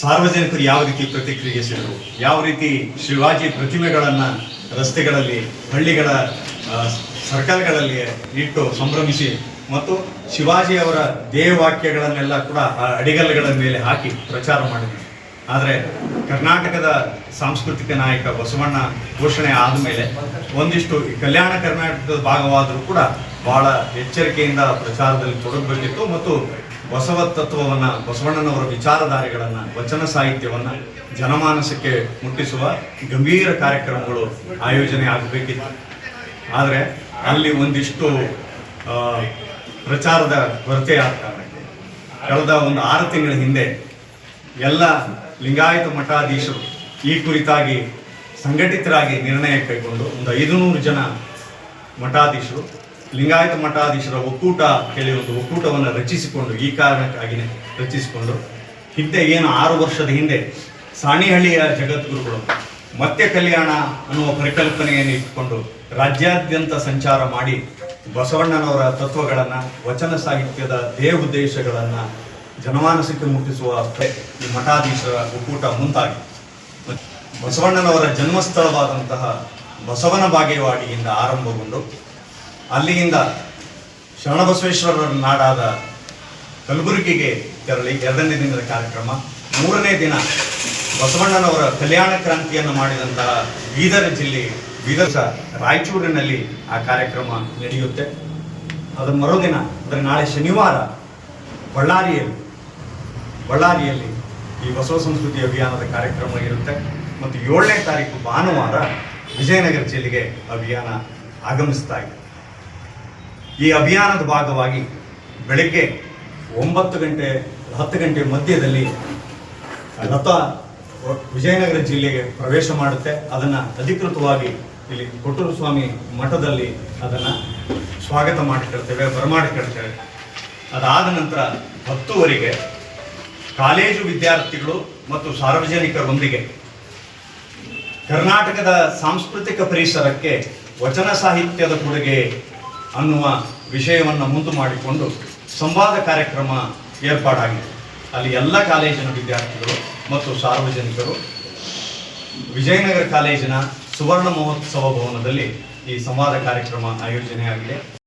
ಸಾರ್ವಜನಿಕರು ಯಾವ ರೀತಿ ಪ್ರತಿಕ್ರಿಯಿಸಿದರು ಯಾವ ರೀತಿ ಶಿವಾಜಿ ಪ್ರತಿಮೆಗಳನ್ನು ರಸ್ತೆಗಳಲ್ಲಿ, ಹಳ್ಳಿಗಳ ಸರ್ಕಲ್ಗಳಲ್ಲಿ ಇಟ್ಟು ಸಂಭ್ರಮಿಸಿ ಮತ್ತು ಶಿವಾಜಿಯವರ ದೇಹವಾಕ್ಯಗಳನ್ನೆಲ್ಲ ಕೂಡ ಆ ಅಡಿಗಲ್ಲುಗಳ ಮೇಲೆ ಹಾಕಿ ಪ್ರಚಾರ ಮಾಡಿದರು. ಆದರೆ ಕರ್ನಾಟಕದ ಸಾಂಸ್ಕೃತಿಕ ನಾಯಕ ಬಸವಣ್ಣ ಘೋಷಣೆ ಆದಮೇಲೆ ಒಂದಿಷ್ಟು ಈ ಕಲ್ಯಾಣ ಕರ್ನಾಟಕದ ಭಾಗವಾದರೂ ಕೂಡ ಬಹಳ ಎಚ್ಚರಿಕೆಯಿಂದ ಪ್ರಚಾರದಲ್ಲಿ ತೊಡಗಬೇಕಿತ್ತು ಮತ್ತು ಬಸವ ತತ್ವವನ್ನು ಬಸವಣ್ಣನವರ ವಿಚಾರಧಾರೆಗಳನ್ನು, ವಚನ ಸಾಹಿತ್ಯವನ್ನು ಜನಮಾನಸಕ್ಕೆ ಮುಟ್ಟಿಸುವ ಗಂಭೀರ ಕಾರ್ಯಕ್ರಮಗಳು ಆಯೋಜನೆ ಆಗಬೇಕಿತ್ತು. ಆದರೆ ಅಲ್ಲಿ ಒಂದಿಷ್ಟು ಪ್ರಚಾರದ ಕೊರತೆ ಆದ ಕಳೆದ ಒಂದು ಆರು ತಿಂಗಳ ಹಿಂದೆ ಎಲ್ಲ ಲಿಂಗಾಯತ ಮಠಾಧೀಶರು ಈ ಕುರಿತಾಗಿ ಸಂಘಟಿತರಾಗಿ ನಿರ್ಣಯ ಕೈಗೊಂಡು ಒಂದು ಐದುನೂರು ಜನ ಮಠಾಧೀಶರು ಲಿಂಗಾಯತ ಮಠಾಧೀಶರ ಒಕ್ಕೂಟ ಹೇಳಿ ಒಂದು ಒಕ್ಕೂಟವನ್ನು ರಚಿಸಿಕೊಂಡು ಈ ಕಾರಣಕ್ಕಾಗಿಯೇ ರಚಿಸಿಕೊಂಡು ಹಿಂದೆ ಏನು ಆರು ವರ್ಷದ ಹಿಂದೆ ಸಾಣಿಹಳ್ಳಿಯ ಜಗದ್ಗುರುಗಳು ಮತ್ತೆ ಕಲ್ಯಾಣ ಅನ್ನುವ ಪರಿಕಲ್ಪನೆಯನ್ನು ಇಟ್ಟುಕೊಂಡು ರಾಜ್ಯಾದ್ಯಂತ ಸಂಚಾರ ಮಾಡಿ ಬಸವಣ್ಣನವರ ತತ್ವಗಳನ್ನು, ವಚನ ಸಾಹಿತ್ಯದ ದೇಹ ಉದ್ದೇಶಗಳನ್ನು, ಜನಮಾನಸಕ್ಕೆ ಮುಟ್ಟಿಸುವ ಈ ಮಠಾಧೀಶರ ಒಕ್ಕೂಟ ಮುಂತಾಗಿ ಬಸವಣ್ಣನವರ ಜನ್ಮಸ್ಥಳವಾದಂತಹ ಬಸವನ ಬಾಗೇವಾಡಿಯಿಂದ ಆರಂಭಗೊಂಡು ಅಲ್ಲಿಯಿಂದ ಶರಣಬಸವೇಶ್ವರರ ನಾಡಾದ ಕಲಬುರಗಿಗೆ ತೆರಳಿ ಎರಡನೇ ದಿನದ ಕಾರ್ಯಕ್ರಮ. ಮೂರನೇ ದಿನ ಬಸವಣ್ಣನವರ ಕಲ್ಯಾಣ ಕ್ರಾಂತಿಯನ್ನು ಮಾಡಿದಂತಹ ಬೀದರ್ ಜಿಲ್ಲೆ, ಬೀದರ್ ರಾಯಚೂರಿನಲ್ಲಿ ಆ ಕಾರ್ಯಕ್ರಮ ನಡೆಯುತ್ತೆ. ಅದರ ಮರುದಿನ, ಅಂದರೆ ನಾಳೆ ಶನಿವಾರ ಬಳ್ಳಾರಿಯಲ್ಲಿ ಬಳ್ಳಾರಿಯಲ್ಲಿ ಈ ಬಸವ ಸಂಸ್ಕೃತಿ ಅಭಿಯಾನದ ಕಾರ್ಯಕ್ರಮ ಇರುತ್ತೆ. ಮತ್ತು ಏಳನೇ ತಾರೀಕು ಭಾನುವಾರ ವಿಜಯನಗರ ಜಿಲ್ಲೆಗೆ ಅಭಿಯಾನ ಆಗಮಿಸ್ತಾ ಇದೆ. ಈ ಅಭಿಯಾನದ ಭಾಗವಾಗಿ ಬೆಳಗ್ಗೆ ಒಂಬತ್ತು ಗಂಟೆ, ಹತ್ತು ಗಂಟೆ ಮಧ್ಯದಲ್ಲಿ ರಥ ವಿಜಯನಗರ ಜಿಲ್ಲೆಗೆ ಪ್ರವೇಶ ಮಾಡುತ್ತೆ. ಅದನ್ನು ಅಧಿಕೃತವಾಗಿ ಇಲ್ಲಿ ಕೊಟ್ಟೂರು ಸ್ವಾಮಿ ಮಠದಲ್ಲಿ ಅದನ್ನು ಸ್ವಾಗತ ಮಾಡಿಕೊಳ್ತೇವೆ ಬರಮಾಡಿಕೊಳ್ತೇವೆ ಅದಾದ ನಂತರ ಹತ್ತುವರೆಗೆ ಕಾಲೇಜು ವಿದ್ಯಾರ್ಥಿಗಳು ಮತ್ತು ಸಾರ್ವಜನಿಕರೊಂದಿಗೆ ಕರ್ನಾಟಕದ ಸಾಂಸ್ಕೃತಿಕ ಪರಿಸರಕ್ಕೆ ವಚನ ಸಾಹಿತ್ಯದ ಕೊಡುಗೆ ಅನ್ನುವ ವಿಷಯವನ್ನು ಮುಂದು ಮಾಡಿಕೊಂಡು ಸಂವಾದ ಕಾರ್ಯಕ್ರಮ ಏರ್ಪಾಡಾಗಿದೆ. ಅಲ್ಲಿ ಎಲ್ಲ ಕಾಲೇಜಿನ ವಿದ್ಯಾರ್ಥಿಗಳು ಮತ್ತು ಸಾರ್ವಜನಿಕರು ವಿಜಯನಗರ ಕಾಲೇಜಿನ ಸುವರ್ಣ ಮಹೋತ್ಸವ ಭವನದಲ್ಲಿ ಈ ಸಂವಾದ ಕಾರ್ಯಕ್ರಮ ಆಯೋಜನೆಯಾಗಿದೆ.